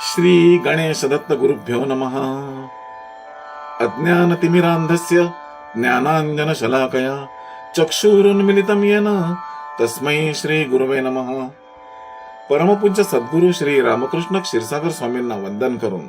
श्री गणेश दत्त गुरुभ्यो नमः। अज्ञानतिमिरान्धस्य ज्ञानांजन शलाकया चक्षुरुन्मिलितं येन तस्मै श्री गुरुवे नमः। परमपूज्य सद्गुरू श्री रामकृष्ण क्षीरसागर स्वामींना वंदन करून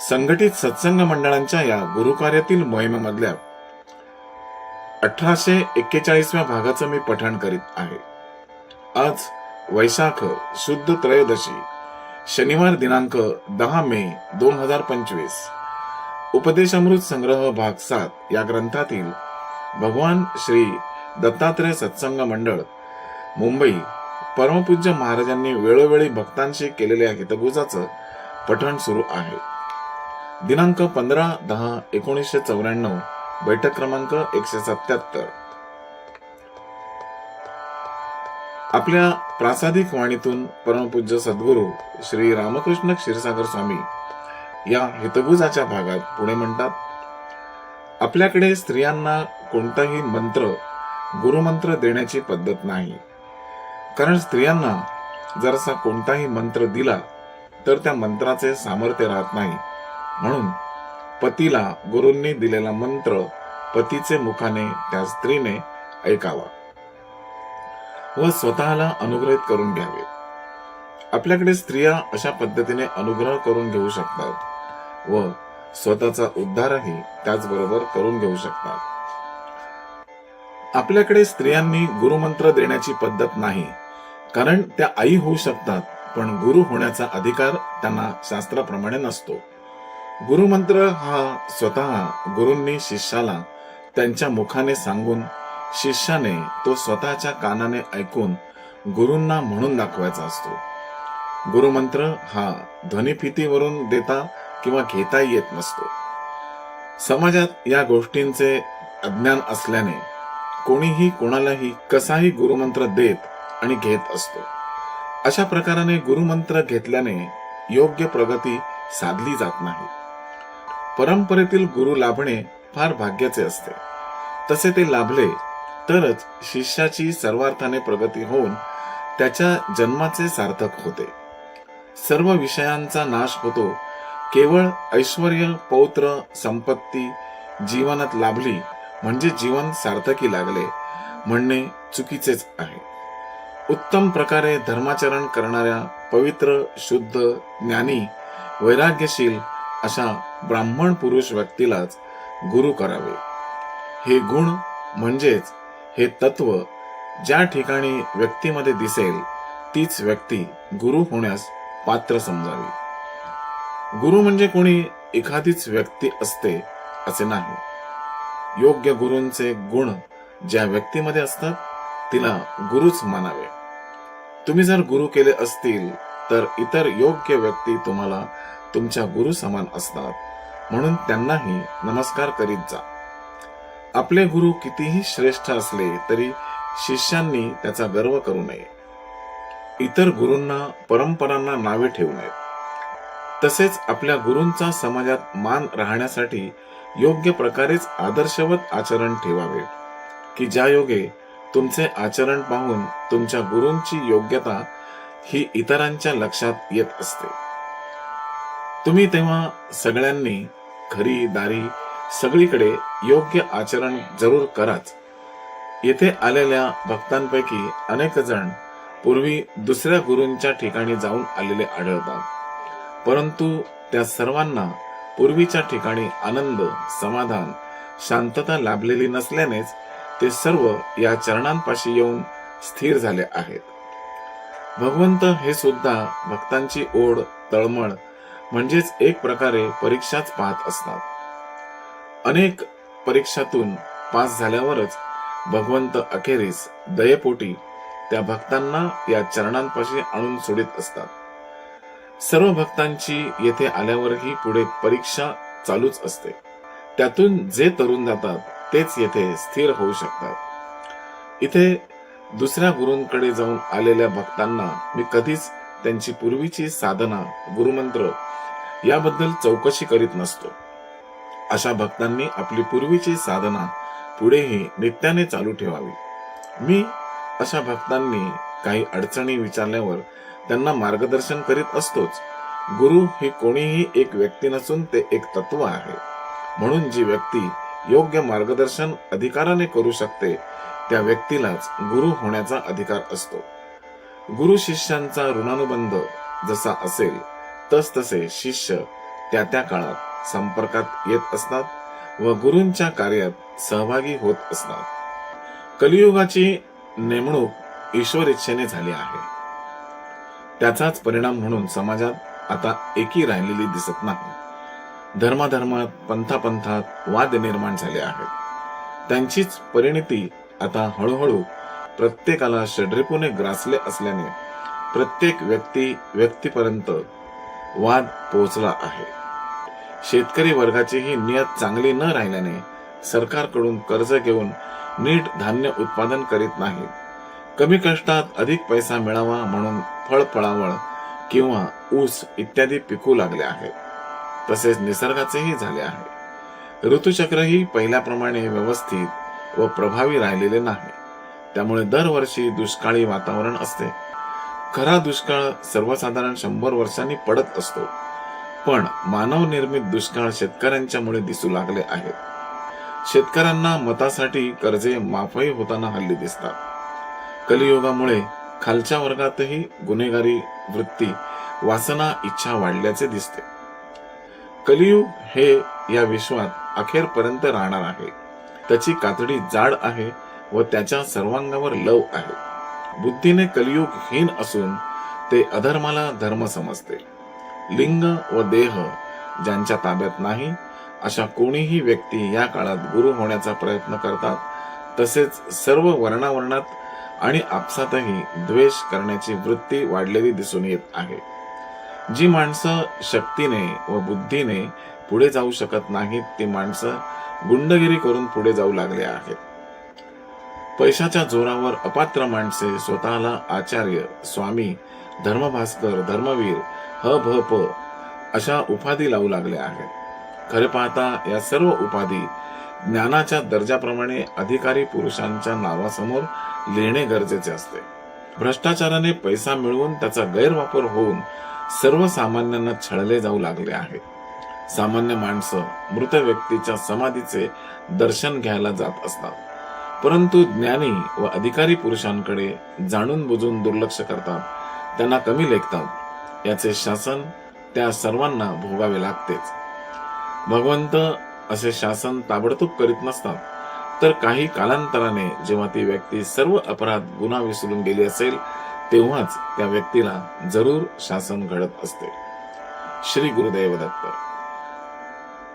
संघटित सत्संग मंडळांच्या या गुरुकार्यातील मोहिमेमधल्या अठराशे एक्केचाळीसव्या भागाचं मी पठण करीत आहे. आज वैशाख शुद्ध त्रयोदशी शनिवार दिनांक दहा मे दोन हजार पंचवीस. उपदेशामृत संग्रह भाग सात या ग्रंथातील भगवान श्री दत्तात्रय सत्संग मंडळ मुंबई परमपूज्य महाराजांनी वेळोवेळी भक्तांशी केलेल्या हितगुजाचं पठण सुरू आहे. दिनांक पंधरा दहा एकोणीसशे चौऱ्याण्णव बैठक क्रमांक एकशे सत्याहत्तर. आपल्या प्रासादिक वाणीतून परमपूज्य सद्गुरू श्री रामकृष्ण क्षीरसागर स्वामी या हितगुजाच्या भागात पुढे म्हणतात आपल्याकडे स्त्रियांना कोणताही मंत्र गुरुमंत्र देण्याची पद्धत नाही. कारण स्त्रियांना जरसा कोणताही मंत्र दिला तर त्या मंत्राचे सामर्थ्य राहत नाही. म्हणून पतीला गुरूंनी दिलेला मंत्र पतीचे मुखाने त्या स्त्रीने ऐकावा. व स्वतःला अनुग्रहित करून घ्यावे. आपल्याकडे स्त्रिया अशा पद्धतीने अनुग्रह करून घेऊ शकतात व स्वतःचा उद्धारही त्याचबरोबर करून घेऊ शकतात. आपल्याकडे स्त्रियांनी गुरुमंत्र देण्याची पद्धत नाही कारण त्या आई होऊ शकतात पण गुरु होण्याचा अधिकार त्यांना शास्त्राप्रमाणे नसतो. गुरुमंत्र हा स्वतः गुरूंनी शिष्याला त्यांच्या मुखाने सांगून शिष्याने तो स्वतःच्या कानाने ऐकून गुरूंना म्हणून दाखवायचा असतो. गुरुमंत्र हा ध्वनिफितीवरून देता किंवा घेता येत नसतो. समाजात या गोष्टींचे अज्ञान असल्याने कोणीही कोणालाही कसाही गुरुमंत्र देत आणि घेत असतो. अशा प्रकाराने गुरुमंत्र घेतल्याने योग्य प्रगती साधली जात नाही. परंपरेतील गुरु लाभणे फार भाग्याचे असते. तसे ते लाभले तरच शिष्याची सर्वार्थाने प्रगती होऊन त्याच्या जन्माचे सार्थक होते. सर्व विषयांचा नाश होतो. केवळ ऐश्वर पौत्र संपत्ती जीवनात लाभली म्हणजे जीवन सार्थकी लागले म्हणणे चुकीचेच आहे. उत्तम प्रकारे धर्माचरण करणाऱ्या पवित्र शुद्ध ज्ञानी वैराग्यशील अशा ब्राह्मण पुरुष व्यक्तीलाच गुरु करावे. हे गुण म्हणजेच हे तत्व ज्या ठिकाणी व्यक्तीमध्ये दिसेल तीच व्यक्ती गुरु होण्यास पात्र समजावी. गुरु म्हणजे कोणी एखादीच व्यक्ती असते असे नाही. योग्य गुरूंचे गुण ज्या व्यक्तीमध्ये असतात तिला गुरुच मानावे. तुम्ही जर गुरु केले असतील तर इतर योग्य व्यक्ती तुम्हाला तुमच्या गुरु समान असतात. म्हणून त्यांनाही नमस्कार करीत जा. आपले गुरु कितीही श्रेष्ठ असले तरी शिष्यांनी त्याचा गर्व करू नये. इतर गुरूंना परंपरांना नावे ठेवू नयेत. तसेच आपल्या गुरूंचा समाजात मान राहण्यासाठी योग्य प्रकारेच आदर्शवत आचरण ठेवावे की ज्या योगे तुमचे आचरण पाहून तुमच्या गुरूंची योग्यता ही इतरांच्या लक्षात येत असते. तुम्ही तेव्हा सगळ्यांनी खरी दारी सगळीकडे योग्य आचरण जरूर कराच. येथे आलेल्या भक्तांपैकी अनेक जण पूर्वी दुसऱ्या गुरूंच्या ठिकाणी जाऊन आलेले आढळतात. परंतु त्या सर्वांना पूर्वीच्या ठिकाणी आनंद समाधान शांतता लाभलेली नसल्यानेच ते सर्व या चरणांपाशी येऊन स्थिर झाले आहेत. भगवंत हे सुद्धा भक्तांची ओढ तळमळ म्हणजेच एक प्रकारे परीक्षाच पाहत असतात. अनेक परीक्षातून पास झाल्यावरच भगवंत अखेरीस दयेपोटी त्या भक्तांना या चरणांपाशी आणून सोडित असतात. सर्व भक्तांची येथे आल्यावरही पुढे परीक्षा चालूच असते. त्यातून जे तरुण जातात तेच येथे स्थिर होऊ शकतात. इथे दुसऱ्या गुरूंकडे जाऊन आलेल्या भक्तांना मी कधीच त्यांची पूर्वीची साधना गुरुमंत्र याबद्दल चौकशी करीत नसतो. अशा भक्तांनी आपली पूर्वीची साधना पुढेही नित्याने चालू ठेवावी. मी अशा भक्तांनी काही अडचणी विचारल्यावर त्यांना मार्गदर्शन करीत असतोच. गुरु ही कोणीही एक व्यक्ती नसून ते एक तत्व आहे. म्हणून जी व्यक्ती योग्य मार्गदर्शन अधिकाराने करू शकते त्या व्यक्तीलाच गुरु होण्याचा अधिकार असतो. गुरु शिष्यांचा ऋणानुबंध जसा असेल तस तसे शिष्य त्या त्या काळात संपर्कात येत असतात व गुरूंच्या कार्यात सहभागी होत असतात कलियुगाची नेमणूक ईश्वर इच्छेने झाली आहे. त्याचाच परिणाम म्हणून समाजात आता एकी राहिलेली दिसत नाही. धर्माधर्मात पंथापंथात वाद निर्माण झाले आहेत. त्यांचीच परिणिती आता हळूहळू प्रत्येकाला षड्रिपूने ग्रासले असल्याने प्रत्येक व्यक्ती व्यक्तीपर्यंत वाद पोहोचला आहे. शेतकरी वर्गाची ही नियत चांगली न राहिल्याने सरकारकडून कर्ज घेऊन नीट धान्य उत्पादन करीत नाही कमी कष्टात अधिक पैसा मिळावा म्हणून फळ फळावळ किंवा ऊस इत्यादी पिकू लागले आहेत. तसेच निसर्गाचेही झाले आहे. ऋतुचक्रही पहिल्याप्रमाणे व्यवस्थित व प्रभावी राहिलेले नाही. त्यामुळे दरवर्षी दुष्काळी वातावरण असते. खरा दुष्काळ सर्वसाधारण शंभर वर्षांनी पडत असतो. पण मानव निर्मित दुष्काळ शेतकऱ्यांच्यामुळे दिसू लागले आहेत. शेतकऱ्यांना मतासाठी कर्जे माफही होताना हल्ली दिसतात. कलियुगामुळे खालच्या वर्गातही गुन्हेगारी वृत्ती वासना इच्छा वाढल्याचे दिसते. कलियुग हे या विश्वात अखेरपर्यंत राहणार आहे. त्याची कातडी जाड आहे व त्याच्या सर्वांगावर लव आहे. बुद्धीने कलियुग हीन असून ते अधर्माला धर्म समजते. लिंग व देह ज्यांच्या ताब्यात नाही अशा कोणीही व्यक्ती या काळात गुरु होण्याचा प्रयत्न करतात तसेच सर्व वर्णावर्णात आणि आपसातही द्वेष करण्याची वृत्ती वाढलेली दिसून येत आहे. जी माणसं शक्तीने व बुद्धीने पुढे जाऊ शकत नाहीत ती माणसं गुंडगिरी करून पुढे जाऊ लागले आहेत. पैशाच्या जोरावर अपात्र माणसे स्वतःला आचार्य स्वामी धर्मभास्कर धर्मवीर ह भ प अशा उपाधी लावू लागल्या आहेत. खरे पाहता या सर्व उपाधी ज्ञानाच्या दर्जाप्रमाणे अधिकारी पुरुषांच्या नावासमोर लिहिणे गरजेचे असते. भ्रष्टाचाराने पैसा मिळवून त्याचा गैरवापर होऊन सर्वसामान्यांना छळले जाऊ लागले आहे. सामान्य माणसं मृत व्यक्तीच्या समाधीचे दर्शन घ्यायला जात असतात. परंतु ज्ञानी व अधिकारी पुरुषांकडे जाणून बुजून दुर्लक्ष करतात. त्यांना कमी लेखतात. याचे शासन त्या सर्वांना भोगावे लागतेच. भगवंत असे शासन ताबडतोब करीत नसतात तर काही कालांतराने जेव्हा ती व्यक्ती सर्व अपराध गुन्हा विसरून गेली असेल तेव्हाच त्या व्यक्तीला जरूर शासन घडत असते. श्री गुरुदेव दत्त.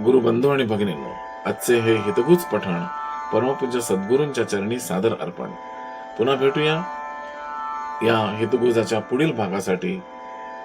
गुरुबंधू आणि भगिनींनो आजचे हे हितगुज पठण परमपूज्य सद्गुरूंच्या चरणी सादर अर्पण. पुन्हा भेटूया. या हितगुजाच्या पुढील भागासाठी